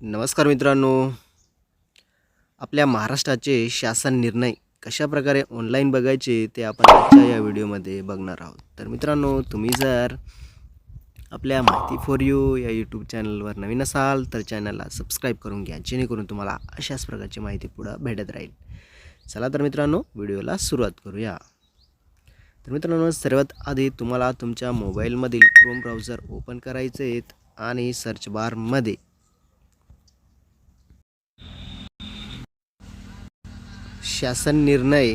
नमस्कार मित्रांनो. आपल्या महाराष्ट्राचे शासन निर्णय कशा प्रकारे ऑनलाईन बघायचे ते आपण आजच्या या व्हिडिओमध्ये बघणार आहोत. तर मित्रांनो तुम्ही जर आपल्या माहिती फॉर यू या यूट्यूब चॅनलवर नवीन असाल तर चॅनलला सबस्क्राईब करून घ्या जेणेकरून तुम्हाला अशाच प्रकारची माहिती पुढं भेटत राहील. चला तर मित्रांनो व्हिडिओला सुरुवात करूया. तर मित्रांनो सर्वात आधी तुम्हाला तुमच्या मोबाईलमधील क्रोम ब्राउझर ओपन करायचे आहेत आणि सर्च बारमध्ये शासन निर्णय.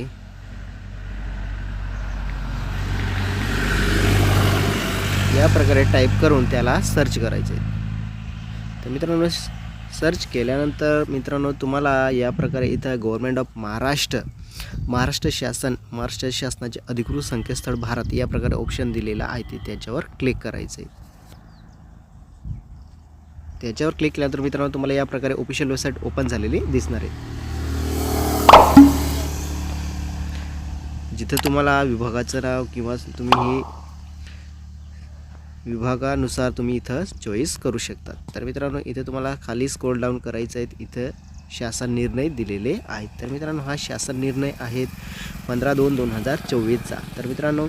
या प्रकारे टाईप करून त्याला सर्च करायचे. तर मित्रांनो सर्च केल्यानंतर मित्रांनो तुम्हाला या प्रकारे इथं गव्हर्मेंट ऑफ महाराष्ट्र महाराष्ट्र शासन महाराष्ट्र शासनाचे अधिकृत संकेतस्थळ भारत या प्रकारे ऑप्शन दिलेला आहे. ते त्याच्यावर क्लिक करायचं. आहे त्याच्यावर क्लिक केल्यानंतर मित्रांनो तुम्हाला या प्रकारे ऑफिशियल वेबसाईट ओपन झालेली दिसणार आहे. जिथं तुम्हाला विभागाचं नाव किंवा तुम्ही हे विभागानुसार तुम्ही इथं चॉईस करू शकता. तर मित्रांनो इथे तुम्हाला खाली स्क्रोल डाऊन करायचं आहे. इथं शासन निर्णय दिलेले आहेत. तर मित्रांनो हा शासन निर्णय आहेत पंधरा दोन दोन हजार चोवीसचा. तर मित्रांनो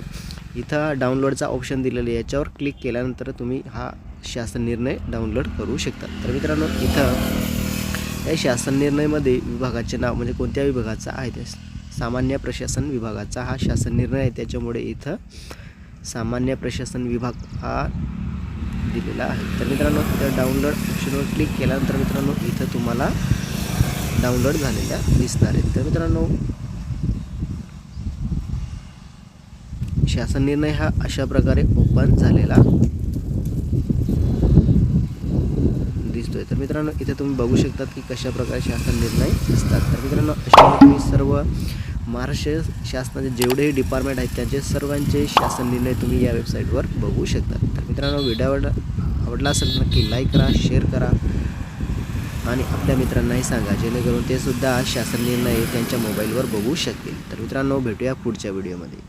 इथं डाउनलोडचा ऑप्शन दिलेलं आहे. याच्यावर क्लिक केल्यानंतर तुम्ही हा शासन निर्णय डाउनलोड करू शकता. तर मित्रांनो इथं या शासन निर्णयमध्ये विभागाचे नाव म्हणजे कोणत्या विभागाचं आहे सामान्य प्रशासन विभागाचा हा शासन निर्णय आहे. त्याच्यामुळे इथं सामान्य प्रशासन विभाग हा दिलेला आहे. तर मित्रांनो इथं डाउनलोड ऑप्शनवर क्लिक केल्यानंतर मित्रांनो इथं तुम्हाला डाउनलोड झालेल्या दिसणार आहेत. तर मित्रांनो शासन निर्णय हा अशा प्रकारे ओपन झालेला दिसतोय तर मित्रांनो इथे तुम्ही बघू शकतात की कशा प्रकारे शासन निर्णय असतात. तर मित्रांनो अशा तुम्ही सर्व महाराष्ट्र शासनाचे जेवढेही डिपार्टमेंट आहेत त्यांचे सर्वांचे शासन निर्णय तुम्ही या वेबसाईटवर बघू शकता तर मित्रांनो व्हिडिओ आवड आवडला असेल नक्की लाईक करा शेअर करा आणि आपल्या मित्रांनाही सांगा. जेणेकरून ते सुद्धा शासन निर्णय त्यांच्या मोबाईलवर बघू शकतील. तर मित्रांनो भेटूया पुढच्या व्हिडिओमध्ये